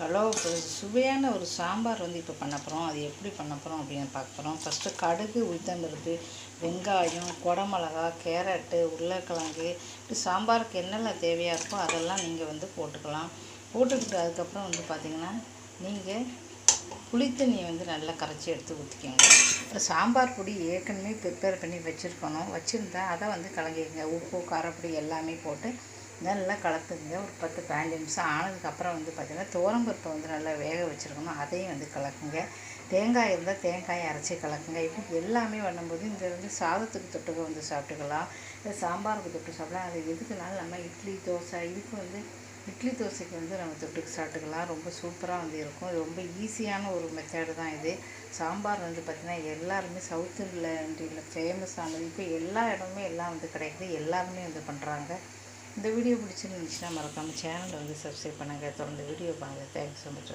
Hello இப்போ சுவையான ஒரு சாம்பார் வந்து இப்போ பண்ண போகிறோம் அது எப்படி பண்ண போகிறோம் அப்படின்னு பார்க்க போகிறோம் ஃபஸ்ட்டு கடுகு உளுத்தம்பருப்பு வெங்காயம் குடமிளகா கேரட்டு உருளைக்கிழங்கு இப்படி சாம்பாருக்கு என்னெல்லாம் தேவையாக இருக்கோ அதெல்லாம் நீங்கள் வந்து போட்டுக்கலாம். போட்டுக்கிட்டு அதுக்கப்புறம் வந்து பார்த்திங்கன்னா நீங்கள் புளித்தண்ணியை வந்து நல்லா கரைச்சி எடுத்து ஊற்றிக்கோங்க இப்போ சாம்பார் பொடி ஏற்கனவே ப்ரிப்பேர் பண்ணி வச்சுருக்கணும். வச்சுருந்தா அதை வந்து கலங்கிக்கங்க உப்பு காரப்பொடி எல்லாமே போட்டு நல்லா கலக்குங்க. ஒரு பத்து பதினஞ்சு நிமிஷம் ஆனதுக்கப்புறம் வந்து பார்த்திங்கன்னா தோரம்பருப்பை வந்து நல்லா வேக வச்சுருக்கணும். அதையும் வந்து கலக்குங்க. தேங்காய் இருந்தால் தேங்காயை அரைச்சி கலக்குங்க. இப்படி எல்லாமே பண்ணும்போது இந்த வந்து சாதத்துக்கு தொட்டுக்க வந்து சாப்பிட்டுக்கலாம். இல்லை சாம்பாருக்கு தொட்டு சாப்பிடலாம். அது எதுக்குனாலும் நம்ம இட்லி தோசை இதுக்கு வந்து இட்லி தோசைக்கு வந்து நம்ம தொட்டுக்கு சாப்பிட்டுக்கலாம். ரொம்ப சூப்பராக வந்து இருக்கும். ரொம்ப ஈஸியான ஒரு மெத்தேடு தான் இது. சாம்பார் வந்து பார்த்திங்கன்னா எல்லாருமே சவுத் இண்டியில் ஃபேமஸ் ஆனது. இப்போ எல்லா இடமுமே எல்லாம் வந்து கிடைக்குது. எல்லாருமே வந்து பண்ணுறாங்க இந்த வீடியோ பிடிச்சிருந்துச்சுன்னா மறக்காமல் சேனலை வந்து சப்ஸ்கிரைப் பண்ணுங்கள் தொடர்ந்து வீடியோ பாருங்கள் தேங்க்ஸ் ஸோ மச்